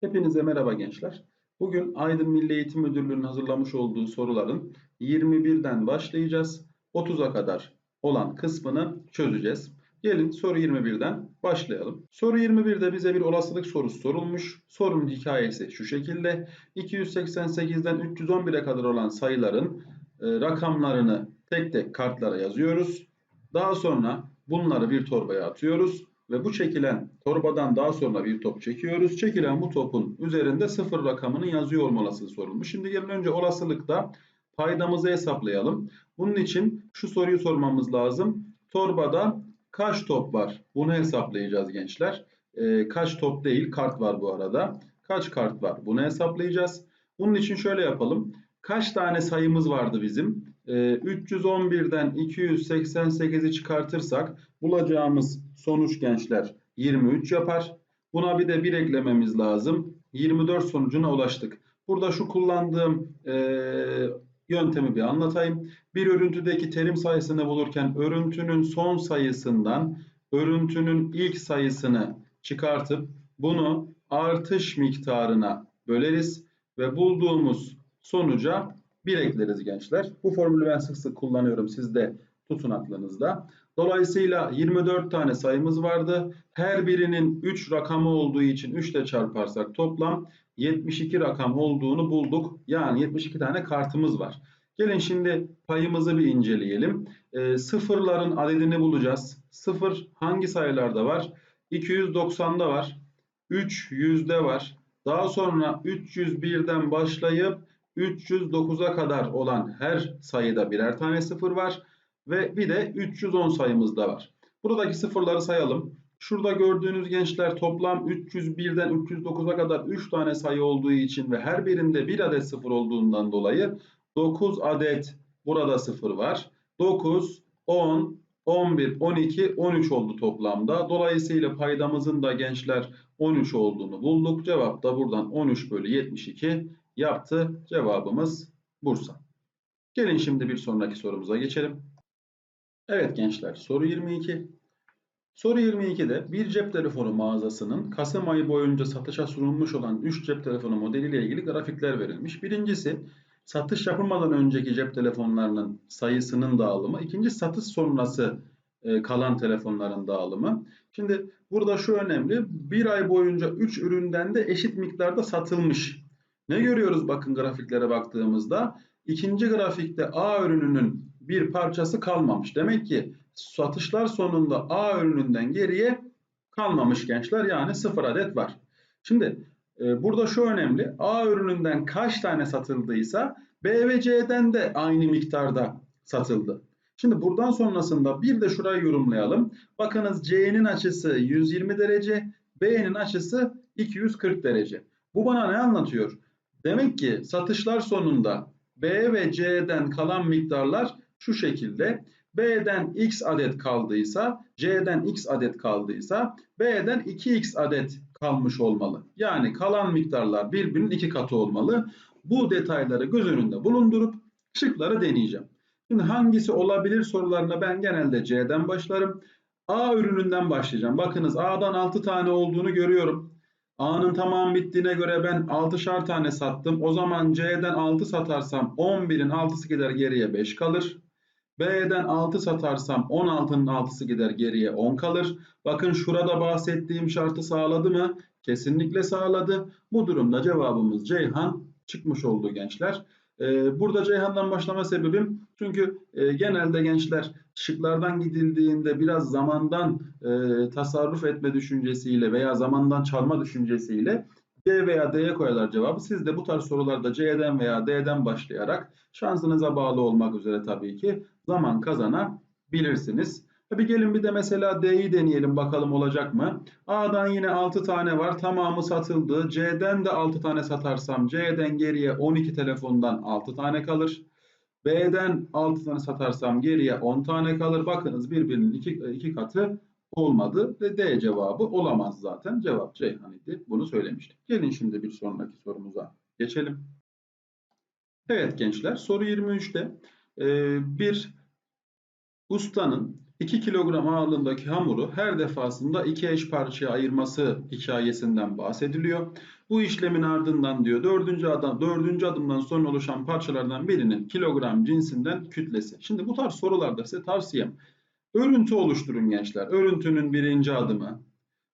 Hepinize merhaba gençler. Bugün Aydın Milli Eğitim Müdürlüğü'nün hazırlamış olduğu soruların 21'den başlayacağız. 30'a kadar olan kısmını çözeceğiz. Gelin soru 21'den başlayalım. Soru 21'de bize bir olasılık sorusu sorulmuş. Sorunun hikayesi şu şekilde. 288'den 311'e kadar olan sayıların e, rakamlarını tek tek kartlara yazıyoruz. Daha sonra bunları bir torbaya atıyoruz ve bu çekilen torbadan daha sonra bir top çekiyoruz. Çekilen bu topun üzerinde sıfır rakamını yazıyor olması sorulmuş. Şimdi gelin önce olasılıkta paydamızı hesaplayalım. Bunun için şu soruyu sormamız lazım. Torbada kaç top var? Bunu hesaplayacağız gençler. Ee, kaç top değil kart var bu arada. Kaç kart var? Bunu hesaplayacağız. Bunun için şöyle yapalım. Kaç tane sayımız vardı bizim? Ee, 311'den 288'i çıkartırsak bulacağımız sonuç gençler 23 yapar. Buna bir de 1 eklememiz lazım. 24 sonucuna ulaştık. Burada şu kullandığım e, yöntemi bir anlatayım. Bir örüntüdeki terim sayısını bulurken örüntünün son sayısından örüntünün ilk sayısını çıkartıp bunu artış miktarına böleriz ve bulduğumuz sonuca 1 ekleriz gençler. Bu formülü ben sık sık kullanıyorum. Siz de tutun aklınızda. Dolayısıyla 24 tane sayımız vardı. Her birinin 3 rakamı olduğu için 3 ile çarparsak toplam 72 rakam olduğunu bulduk. Yani 72 tane kartımız var. Gelin şimdi payımızı bir inceleyelim. E, sıfırların adedini bulacağız. Sıfır hangi sayılarda var? 290'da var. 3 yüzde var. Daha sonra 301'den başlayıp 309'a kadar olan her sayıda birer tane sıfır var. Ve bir de 310 sayımız da var. Buradaki sıfırları sayalım. Şurada gördüğünüz gençler toplam 301'den 309'a kadar 3 tane sayı olduğu için ve her birinde 1 adet sıfır olduğundan dolayı 9 adet burada sıfır var. 9, 10, 11, 12, 13 oldu toplamda. Dolayısıyla paydamızın da gençler 13 olduğunu bulduk. Cevap da buradan 13 bölü 72 yaptı. Cevabımız Bursa. Gelin şimdi bir sonraki sorumuza geçelim. Evet gençler soru 22. Soru 22'de bir cep telefonu mağazasının Kasım ayı boyunca satışa sunulmuş olan 3 cep telefonu modeliyle ilgili grafikler verilmiş. Birincisi satış yapılmadan önceki cep telefonlarının sayısının dağılımı. İkinci satış sonrası e, kalan telefonların dağılımı. Şimdi burada şu önemli. Bir ay boyunca 3 üründen de eşit miktarda satılmış. Ne görüyoruz bakın grafiklere baktığımızda? İkinci grafikte A ürününün bir parçası kalmamış. Demek ki satışlar sonunda A ürününden geriye kalmamış gençler. Yani sıfır adet var. Şimdi e, burada şu önemli. A ürününden kaç tane satıldıysa B ve C'den de aynı miktarda satıldı. Şimdi buradan sonrasında bir de şurayı yorumlayalım. Bakınız C'nin açısı 120 derece, B'nin açısı 240 derece. Bu bana ne anlatıyor? Demek ki satışlar sonunda B ve C'den kalan miktarlar şu şekilde. B'den x adet kaldıysa, C'den x adet kaldıysa, B'den 2x adet kalmış olmalı. Yani kalan miktarlar birbirinin iki katı olmalı. Bu detayları göz önünde bulundurup şıkları deneyeceğim. Şimdi hangisi olabilir sorularına ben genelde C'den başlarım. A ürününden başlayacağım. Bakınız A'dan 6 tane olduğunu görüyorum. A'nın tamamı bittiğine göre ben 6'şar tane sattım. O zaman C'den 6 satarsam 11'in 6'sı gider geriye 5 kalır. B'den 6 satarsam 16'nın 6'sı gider geriye 10 kalır. Bakın şurada bahsettiğim şartı sağladı mı? Kesinlikle sağladı. Bu durumda cevabımız Ceyhan çıkmış oldu gençler. Ee, burada Ceyhan'dan başlama sebebim çünkü e, genelde gençler şıklardan gidildiğinde biraz zamandan e, tasarruf etme düşüncesiyle veya zamandan çalma düşüncesiyle C veya D'ye koyarlar cevabı. Siz de bu tarz sorularda C'den veya D'den başlayarak şansınıza bağlı olmak üzere tabii ki zaman kazanabilirsiniz. Tabi gelin bir de mesela D'yi deneyelim bakalım olacak mı? A'dan yine 6 tane var tamamı satıldı. C'den de 6 tane satarsam C'den geriye 12 telefondan 6 tane kalır. B'den 6 tane satarsam geriye 10 tane kalır. Bakınız birbirinin iki, iki katı olmadı ve D cevabı olamaz zaten. Cevap Ceyhan idi. Bunu söylemiştik. Gelin şimdi bir sonraki sorumuza geçelim. Evet gençler soru 23'te bir ustanın 2 kilogram ağırlığındaki hamuru her defasında iki eş parçaya ayırması hikayesinden bahsediliyor. Bu işlemin ardından diyor dördüncü, adam, dördüncü adımdan sonra oluşan parçalardan birinin kilogram cinsinden kütlesi. Şimdi bu tarz sorularda size tavsiyem örüntü oluşturun gençler. Örüntünün birinci adımı,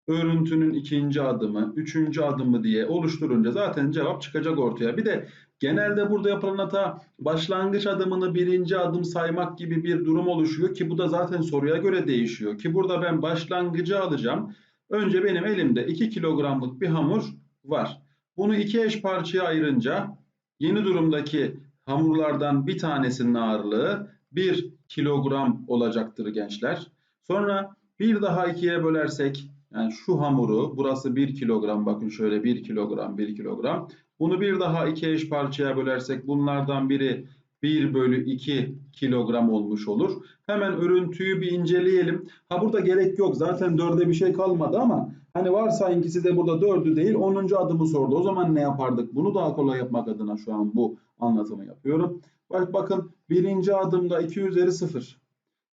örüntünün ikinci adımı, üçüncü adımı diye oluşturunca zaten cevap çıkacak ortaya. Bir de genelde burada yapılan hata başlangıç adımını birinci adım saymak gibi bir durum oluşuyor ki bu da zaten soruya göre değişiyor. Ki burada ben başlangıcı alacağım. Önce benim elimde 2 kilogramlık bir hamur var. Bunu iki eş parçaya ayırınca yeni durumdaki hamurlardan bir tanesinin ağırlığı 1 kilogram olacaktır gençler. Sonra bir daha ikiye bölersek yani şu hamuru burası 1 kilogram bakın şöyle 1 kilogram 1 kilogram. Bunu bir daha iki eş parçaya bölersek bunlardan biri 1 bölü 2 kilogram olmuş olur. Hemen örüntüyü bir inceleyelim. Ha burada gerek yok. Zaten 4'e bir şey kalmadı ama hani varsayın ikisi de burada 4'ü değil 10. adımı sordu. O zaman ne yapardık? Bunu daha kolay yapmak adına şu an bu anlatımı yapıyorum. Bak bakın birinci adımda 2 üzeri 0.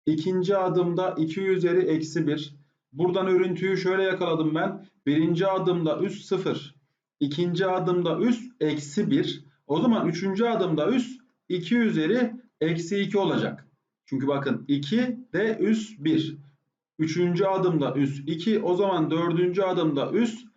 İkinci adımda 2 üzeri eksi 1. Buradan örüntüyü şöyle yakaladım ben. Birinci adımda üst 0. İkinci adımda üst eksi 1. O zaman üçüncü adımda üst 2 üzeri eksi 2 olacak. Çünkü bakın 2 de üst 1. Üçüncü adımda üst 2. O zaman dördüncü adımda üst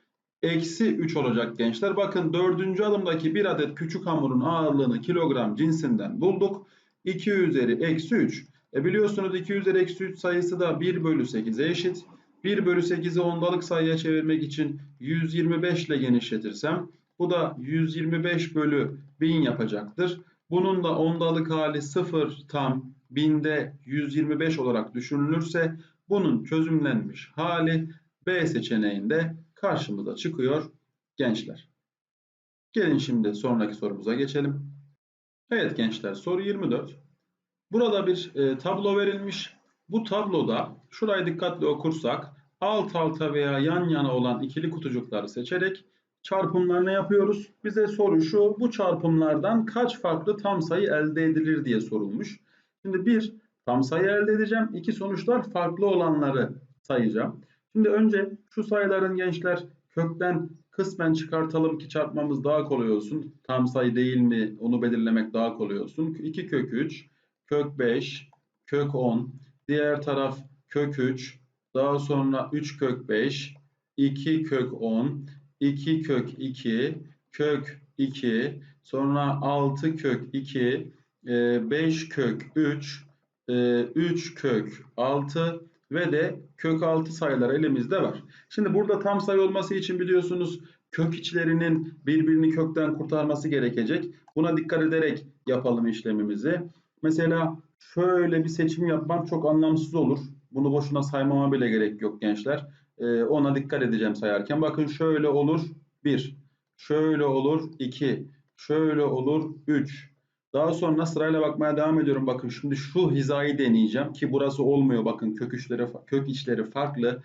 eksi 3 olacak gençler. Bakın dördüncü adımdaki bir adet küçük hamurun ağırlığını kilogram cinsinden bulduk. 2 üzeri eksi 3. E biliyorsunuz 2 üzeri eksi 3 sayısı da 1 bölü 8'e eşit. 1 bölü 8'i ondalık sayıya çevirmek için 125 ile genişletirsem bu da 125 bölü 1000 yapacaktır. Bunun da ondalık hali 0 tam binde 125 olarak düşünülürse bunun çözümlenmiş hali B seçeneğinde karşımıza çıkıyor gençler. Gelin şimdi sonraki sorumuza geçelim. Evet gençler soru 24. Burada bir e, tablo verilmiş. Bu tabloda şurayı dikkatli okursak alt alta veya yan yana olan ikili kutucukları seçerek çarpımlarını yapıyoruz. Bize soru şu bu çarpımlardan kaç farklı tam sayı elde edilir diye sorulmuş. Şimdi bir tam sayı elde edeceğim. İki sonuçlar farklı olanları sayacağım. Şimdi önce şu sayıların gençler kökten kısmen çıkartalım ki çarpmamız daha kolay olsun. Tam sayı değil mi onu belirlemek daha kolay olsun. 2 kök 3, kök 5, kök 10, diğer taraf kök 3, daha sonra 3 kök 5, 2 kök 10, 2 kök 2, kök 2, sonra 6 kök 2, 5 kök 3, 3 kök 6 ve de kök 6 sayılar elimizde var. Şimdi burada tam sayı olması için biliyorsunuz kök içlerinin birbirini kökten kurtarması gerekecek. Buna dikkat ederek yapalım işlemimizi. Mesela şöyle bir seçim yapmam çok anlamsız olur. Bunu boşuna saymama bile gerek yok gençler. Ee, ona dikkat edeceğim sayarken. Bakın şöyle olur 1, şöyle olur 2, şöyle olur 3, daha sonra sırayla bakmaya devam ediyorum. Bakın şimdi şu hizayı deneyeceğim ki burası olmuyor. Bakın kök içleri, kök içleri farklı.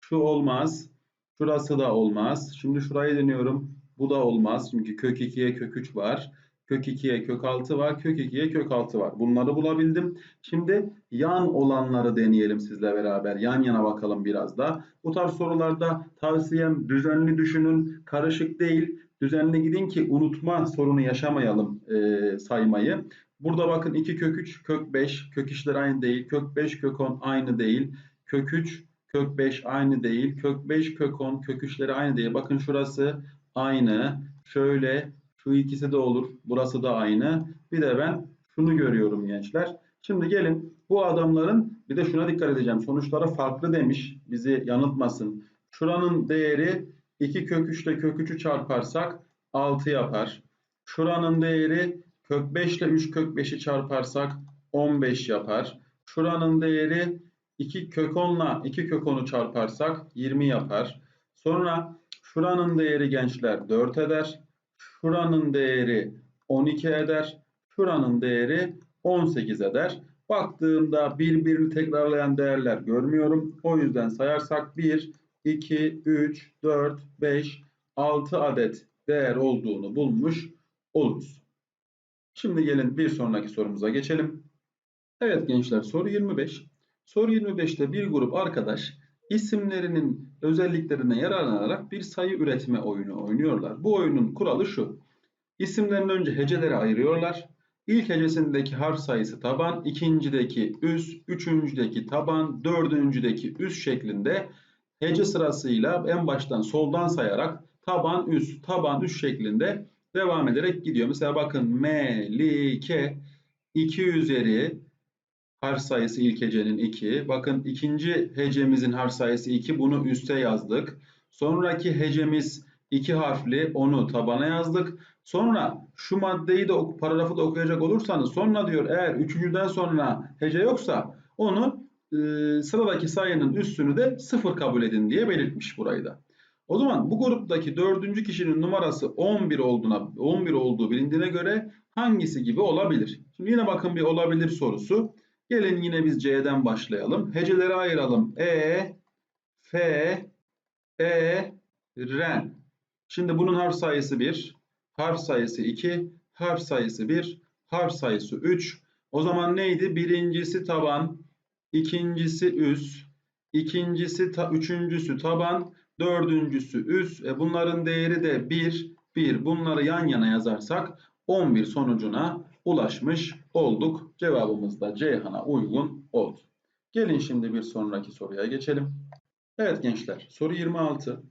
Şu olmaz. Şurası da olmaz. Şimdi şurayı deniyorum. Bu da olmaz. Çünkü kök 2'ye kök 3 var. Kök 2'ye kök 6 var. Kök 2'ye kök 6 var. Bunları bulabildim. Şimdi yan olanları deneyelim sizle beraber. Yan yana bakalım biraz da. Bu tarz sorularda tavsiyem düzenli düşünün. Karışık değil düzenli gidin ki unutma sorunu yaşamayalım e, saymayı. Burada bakın 2 kök 3 kök 5 kök işler aynı değil. Kök 5 kök 10 aynı değil. Kök 3 kök 5 aynı değil. Kök 5 kök 10 kök üçleri aynı değil. Bakın şurası aynı. Şöyle şu ikisi de olur. Burası da aynı. Bir de ben şunu görüyorum gençler. Şimdi gelin bu adamların bir de şuna dikkat edeceğim. Sonuçları farklı demiş. Bizi yanıltmasın. Şuranın değeri 2 kök 3 ile kök 3'ü çarparsak 6 yapar. Şuranın değeri kök 5 ile 3 kök 5'i çarparsak 15 yapar. Şuranın değeri 2 kök 10 ile 2 kök 10'u çarparsak 20 yapar. Sonra şuranın değeri gençler 4 eder. Şuranın değeri 12 eder. Şuranın değeri 18 eder. Baktığımda birbirini tekrarlayan değerler görmüyorum. O yüzden sayarsak 1, 2, 3, 4, 5, 6 adet değer olduğunu bulmuş oluruz. Şimdi gelin bir sonraki sorumuza geçelim. Evet gençler soru 25. Soru 25'te bir grup arkadaş isimlerinin özelliklerine yararlanarak bir sayı üretme oyunu oynuyorlar. Bu oyunun kuralı şu. İsimlerin önce heceleri ayırıyorlar. İlk hecesindeki harf sayısı taban, ikincideki üs, üçüncüdeki taban, dördüncüdeki üs şeklinde hece sırasıyla en baştan soldan sayarak taban, üs, taban, üs şeklinde devam ederek gidiyor. Mesela bakın melike 2 üzeri harf sayısı ilk hecenin 2. Bakın ikinci hecemizin harf sayısı 2. Bunu üste yazdık. Sonraki hecemiz 2 harfli. Onu tabana yazdık. Sonra şu maddeyi de paragrafı da okuyacak olursanız sonra diyor eğer üçüncüden sonra hece yoksa onu e, sıradaki sayının üstünü de sıfır kabul edin diye belirtmiş burayı da. O zaman bu gruptaki dördüncü kişinin numarası 11 olduğuna 11 olduğu bilindiğine göre hangisi gibi olabilir? Şimdi yine bakın bir olabilir sorusu. Gelin yine biz C'den başlayalım. Heceleri ayıralım. E, F, E, Ren. Şimdi bunun harf sayısı 1, harf sayısı 2, harf sayısı 1, harf sayısı 3. O zaman neydi? Birincisi taban, ikincisi üs, ikincisi ta, üçüncüsü taban, dördüncüsü üs. E bunların değeri de 1, 1. Bunları yan yana yazarsak 11 sonucuna ulaşmış olduk. Cevabımız da Ceyhan'a uygun oldu. Gelin şimdi bir sonraki soruya geçelim. Evet gençler soru 26.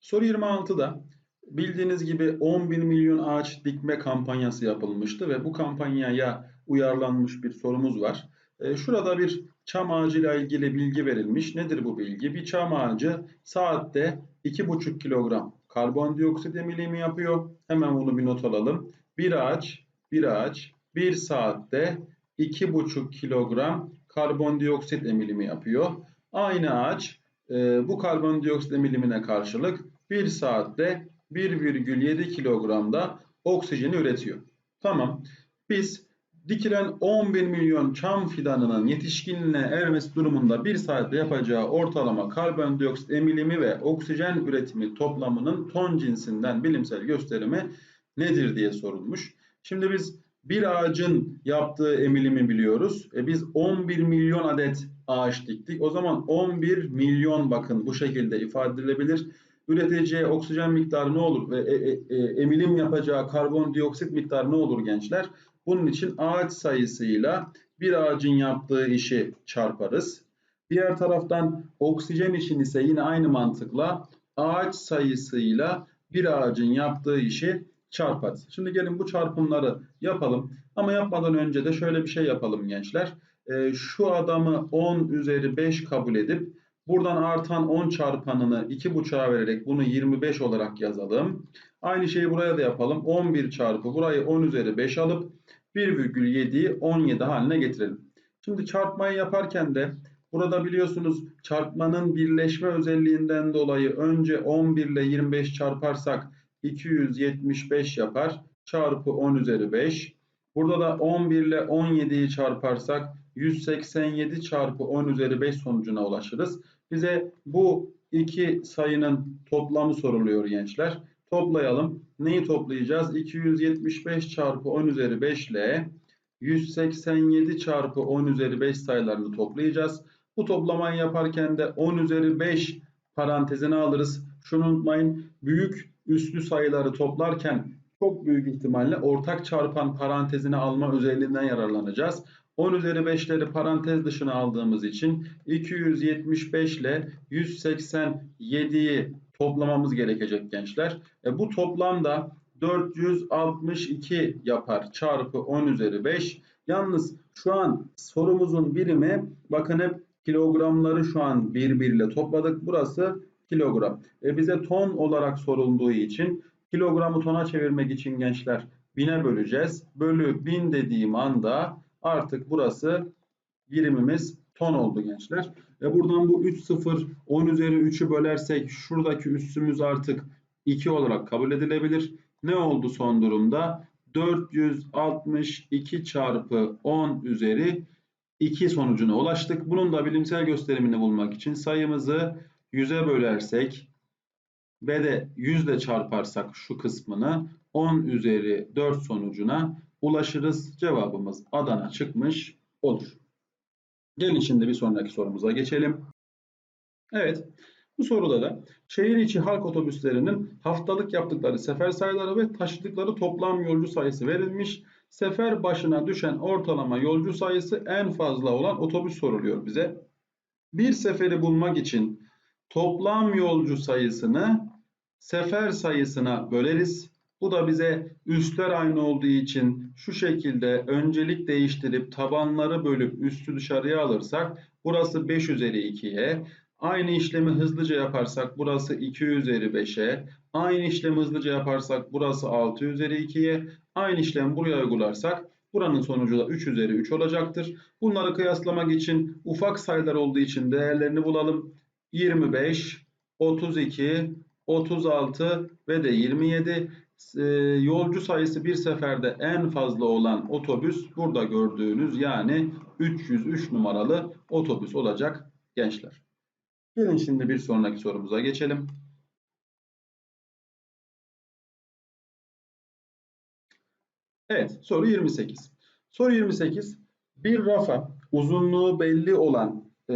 Soru 26'da bildiğiniz gibi 11 milyon ağaç dikme kampanyası yapılmıştı ve bu kampanyaya uyarlanmış bir sorumuz var. E, şurada bir çam ağacıyla ilgili bilgi verilmiş. Nedir bu bilgi? Bir çam ağacı saatte 2,5 kilogram karbondioksit emilimi yapıyor. Hemen bunu bir not alalım. Bir ağaç, bir ağaç bir saatte 2,5 kilogram karbondioksit emilimi yapıyor. Aynı ağaç e, bu karbondioksit emilimine karşılık bir saatte 1,7 kilogramda oksijeni üretiyor. Tamam. Biz dikilen 11 milyon çam fidanının yetişkinliğine ermesi durumunda bir saatte yapacağı ortalama karbondioksit emilimi ve oksijen üretimi toplamının ton cinsinden bilimsel gösterimi nedir diye sorulmuş. Şimdi biz bir ağacın yaptığı emilimi biliyoruz. E biz 11 milyon adet ağaç diktik. O zaman 11 milyon bakın bu şekilde ifade edilebilir. Üreteceği oksijen miktarı ne olur ve e, e, e, emilim yapacağı karbondioksit miktarı ne olur gençler? Bunun için ağaç sayısıyla bir ağacın yaptığı işi çarparız. Diğer taraftan oksijen için ise yine aynı mantıkla ağaç sayısıyla bir ağacın yaptığı işi çarparız. Şimdi gelin bu çarpımları yapalım. Ama yapmadan önce de şöyle bir şey yapalım gençler. E, şu adamı 10 üzeri 5 kabul edip buradan artan 10 çarpanını 2,5'a vererek bunu 25 olarak yazalım. Aynı şeyi buraya da yapalım. 11 çarpı burayı 10 üzeri 5 alıp 1,7'yi 17 haline getirelim. Şimdi çarpmayı yaparken de burada biliyorsunuz çarpmanın birleşme özelliğinden dolayı önce 11 ile 25 çarparsak 275 yapar. Çarpı 10 üzeri 5. Burada da 11 ile 17'yi çarparsak 187 çarpı 10 üzeri 5 sonucuna ulaşırız. Bize bu iki sayının toplamı soruluyor gençler. Toplayalım. Neyi toplayacağız? 275 çarpı 10 üzeri 5 ile 187 çarpı 10 üzeri 5 sayılarını toplayacağız. Bu toplamayı yaparken de 10 üzeri 5 parantezine alırız. Şunu unutmayın. Büyük üslü sayıları toplarken çok büyük ihtimalle ortak çarpan parantezine alma özelliğinden yararlanacağız. 10 üzeri 5'leri parantez dışına aldığımız için 275 ile 187'yi toplamamız gerekecek gençler. E bu toplamda 462 yapar çarpı 10 üzeri 5. Yalnız şu an sorumuzun birimi bakın hep kilogramları şu an birbiriyle topladık. Burası kilogram. E bize ton olarak sorulduğu için kilogramı tona çevirmek için gençler bine böleceğiz. Bölü bin dediğim anda artık burası birimimiz ton oldu gençler. E buradan bu 3 0 10 üzeri 3'ü bölersek şuradaki üssümüz artık 2 olarak kabul edilebilir. Ne oldu son durumda? 462 çarpı 10 üzeri 2 sonucuna ulaştık. Bunun da bilimsel gösterimini bulmak için sayımızı 100'e bölersek ve de 100 ile çarparsak şu kısmını 10 üzeri 4 sonucuna ulaşırız. Cevabımız Adana çıkmış olur. Gelin şimdi bir sonraki sorumuza geçelim. Evet. Bu soruda da şehir içi halk otobüslerinin haftalık yaptıkları sefer sayıları ve taşıdıkları toplam yolcu sayısı verilmiş. Sefer başına düşen ortalama yolcu sayısı en fazla olan otobüs soruluyor bize. Bir seferi bulmak için toplam yolcu sayısını sefer sayısına böleriz. Bu da bize üstler aynı olduğu için şu şekilde öncelik değiştirip tabanları bölüp üstü dışarıya alırsak burası 5 üzeri 2'ye. Aynı işlemi hızlıca yaparsak burası 2 üzeri 5'e. Aynı işlemi hızlıca yaparsak burası 6 üzeri 2'ye. Aynı işlemi buraya uygularsak buranın sonucu da 3 üzeri 3 olacaktır. Bunları kıyaslamak için ufak sayılar olduğu için değerlerini bulalım. 25, 32, 36 ve de 27 e, yolcu sayısı bir seferde en fazla olan otobüs burada gördüğünüz yani 303 numaralı otobüs olacak gençler. Gelin şimdi bir sonraki sorumuza geçelim. Evet, soru 28. Soru 28. Bir rafa uzunluğu belli olan, e,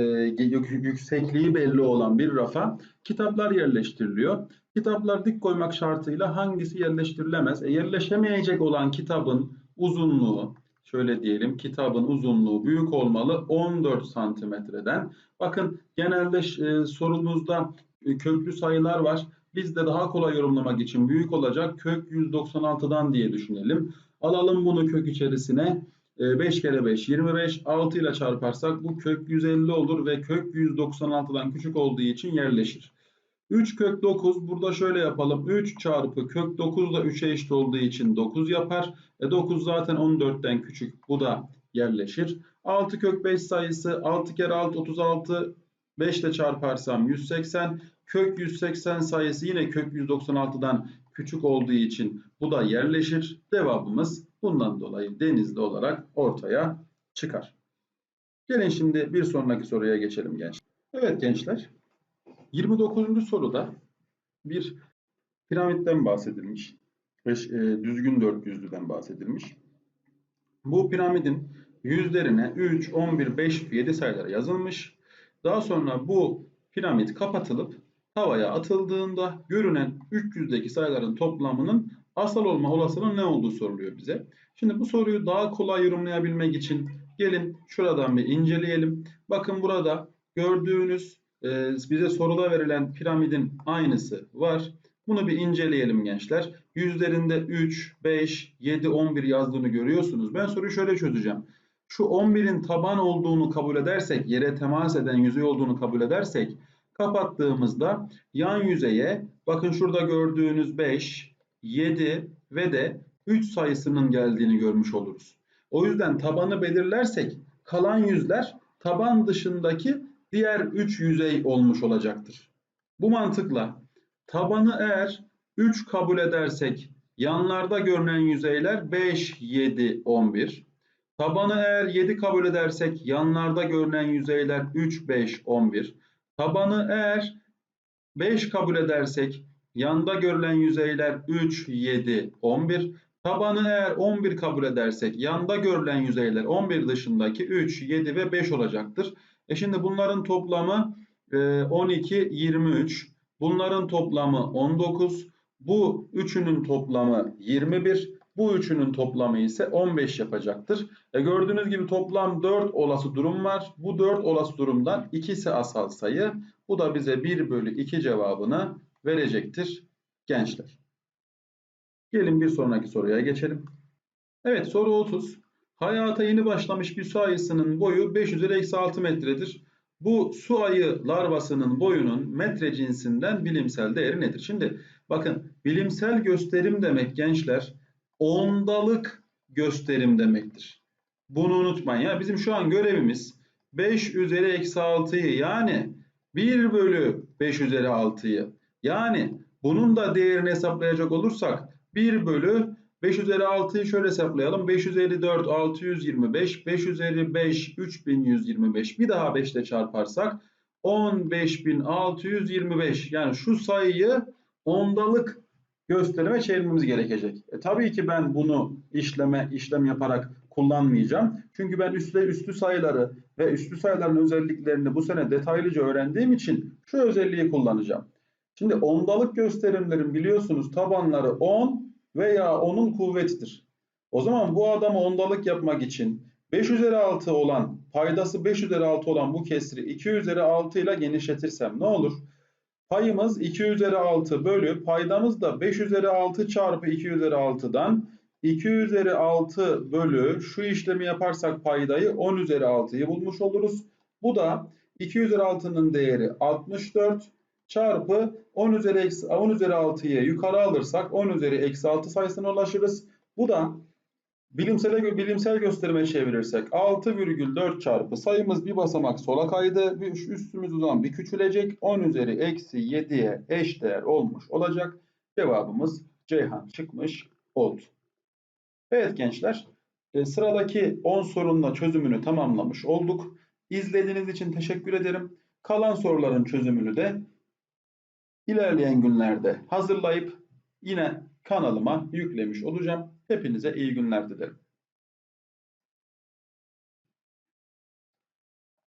yüksekliği belli olan bir rafa kitaplar yerleştiriliyor. Kitaplar dik koymak şartıyla hangisi yerleştirilemez? E, yerleşemeyecek olan kitabın uzunluğu, şöyle diyelim kitabın uzunluğu büyük olmalı 14 santimetreden. Bakın genelde e, sorunuzda e, köklü sayılar var. Biz de daha kolay yorumlamak için büyük olacak kök 196'dan diye düşünelim. Alalım bunu kök içerisine. 5 kere 5 25 6 ile çarparsak bu kök 150 olur ve kök 196'dan küçük olduğu için yerleşir. 3 kök 9 burada şöyle yapalım. 3 çarpı kök 9 da 3'e eşit olduğu için 9 yapar. E 9 zaten 14'ten küçük. Bu da yerleşir. 6 kök 5 sayısı 6 kere 6 36 5 ile çarparsam 180. Kök 180 sayısı yine kök 196'dan küçük olduğu için bu da yerleşir. Cevabımız bundan dolayı denizli olarak ortaya çıkar. Gelin şimdi bir sonraki soruya geçelim gençler. Evet gençler. 29. soruda bir piramitten bahsedilmiş ve e, düzgün dört yüzlüden bahsedilmiş. Bu piramidin yüzlerine 3, 11, 5, 7 sayıları yazılmış. Daha sonra bu piramit kapatılıp havaya atıldığında görünen 300'deki sayıların toplamının asal olma olasılığı ne olduğu soruluyor bize. Şimdi bu soruyu daha kolay yorumlayabilmek için gelin şuradan bir inceleyelim. Bakın burada gördüğünüz e, bize soruda verilen piramidin aynısı var. Bunu bir inceleyelim gençler. Yüzlerinde 3, 5, 7, 11 yazdığını görüyorsunuz. Ben soruyu şöyle çözeceğim. Şu 11'in taban olduğunu kabul edersek, yere temas eden yüzey olduğunu kabul edersek, kapattığımızda yan yüzeye bakın şurada gördüğünüz 5, 7 ve de 3 sayısının geldiğini görmüş oluruz. O yüzden tabanı belirlersek kalan yüzler taban dışındaki diğer 3 yüzey olmuş olacaktır. Bu mantıkla tabanı eğer 3 kabul edersek yanlarda görünen yüzeyler 5, 7, 11. Tabanı eğer 7 kabul edersek yanlarda görünen yüzeyler 3, 5, 11. Tabanı eğer 5 kabul edersek yanda görülen yüzeyler 3, 7, 11. Tabanı eğer 11 kabul edersek yanda görülen yüzeyler 11 dışındaki 3, 7 ve 5 olacaktır. E şimdi bunların toplamı 12, e, 23. Bunların toplamı 19. Bu üçünün toplamı 21. Bu üçünün toplamı ise 15 yapacaktır. E gördüğünüz gibi toplam 4 olası durum var. Bu 4 olası durumdan ikisi asal sayı. Bu da bize 1 bölü 2 cevabını verecektir gençler. Gelin bir sonraki soruya geçelim. Evet soru 30. Hayata yeni başlamış bir su ayısının boyu 5 üzeri eksi 6 metredir. Bu su ayı larvasının boyunun metre cinsinden bilimsel değeri nedir? Şimdi bakın bilimsel gösterim demek gençler ondalık gösterim demektir. Bunu unutmayın. Ya bizim şu an görevimiz 5 üzeri eksi 6'yı yani 1 bölü 5 üzeri 6'yı yani bunun da değerini hesaplayacak olursak 1 bölü 5 üzeri 6'yı şöyle hesaplayalım. 5 üzeri 4 625. 5 üzeri 5 3125. Bir daha 5 ile çarparsak 15625. Yani şu sayıyı ondalık gösterime çevirmemiz gerekecek. E, tabii ki ben bunu işleme işlem yaparak kullanmayacağım. Çünkü ben üstte üstü sayıları ve üslü sayıların özelliklerini bu sene detaylıca öğrendiğim için şu özelliği kullanacağım. Şimdi ondalık gösterimlerin biliyorsunuz tabanları 10 veya 10'un kuvvetidir. O zaman bu adamı ondalık yapmak için 5 üzeri 6 olan paydası 5 üzeri 6 olan bu kesri 2 üzeri 6 ile genişletirsem ne olur? Payımız 2 üzeri 6 bölü paydamız da 5 üzeri 6 çarpı 2 üzeri 6'dan 2 üzeri 6 bölü şu işlemi yaparsak paydayı 10 üzeri 6'yı bulmuş oluruz. Bu da 2 üzeri 6'nın değeri 64 çarpı 10 üzeri, eksi, 10 üzeri 6'yı yukarı alırsak 10 üzeri eksi 6 sayısına ulaşırız. Bu da bilimsel, bilimsel gösterime çevirirsek 6,4 çarpı sayımız bir basamak sola kaydı. Üstümüz o zaman bir küçülecek. 10 üzeri eksi 7'ye eş değer olmuş olacak. Cevabımız Ceyhan çıkmış oldu. Evet gençler e, sıradaki 10 sorunla çözümünü tamamlamış olduk. İzlediğiniz için teşekkür ederim. Kalan soruların çözümünü de ilerleyen günlerde hazırlayıp yine kanalıma yüklemiş olacağım. Hepinize iyi günler dilerim.